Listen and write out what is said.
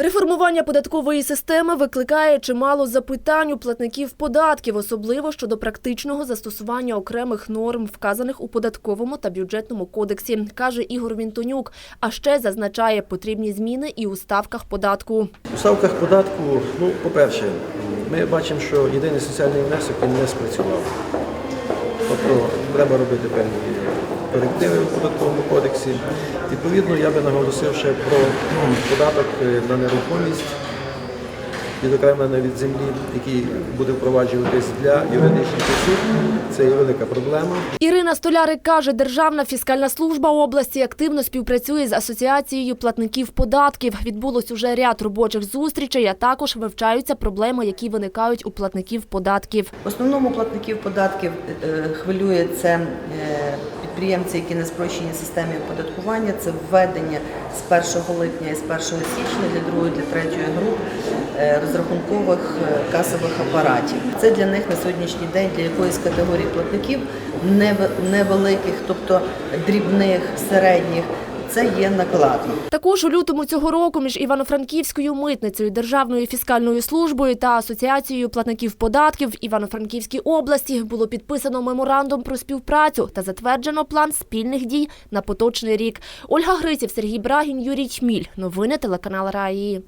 Реформування податкової системи викликає чимало запитань у платників податків, особливо щодо практичного застосування окремих норм, вказаних у податковому та бюджетному кодексі, каже Ігор Вінтонюк. А ще зазначає потрібні зміни і у ставках податку. У ставках податку, ну, по-перше, ми бачимо, що єдиний соціальний внесок не спрацював. Тобто треба робити певні корективи в податковому кодексі. Відповідно, я би наголосив ще про ну, податок е, на нерухомість, відокремлений від землі, який буде впроваджуватись для юридичних осіб. Це є велика проблема. Ірина Столярик каже, Державна фіскальна служба області активно співпрацює з асоціацією платників податків. Відбулось уже ряд робочих зустрічей, а також вивчаються проблеми, які виникають у платників податків. В основному платників податків е, хвилює це е, підприємці, які на спрощеній системі оподаткування. Це введення з 1 липня і з 1 січня для другої, для третьої груп е, розрахункових е, касових апаратів. Це для них на сьогоднішній день для якоїсь категорії платників нев- невеликих, тобто дрібних, середніх. Це є накладно. Також у лютому цього року між Івано-Франківською митницею, Державною фіскальною службою та асоціацією платників податків в Івано-Франківській області було підписано меморандум про співпрацю та затверджено план спільних дій на поточний рік. Ольга Гриців, Сергій Брагін, Юрій Чміль. Новини телеканал Раї.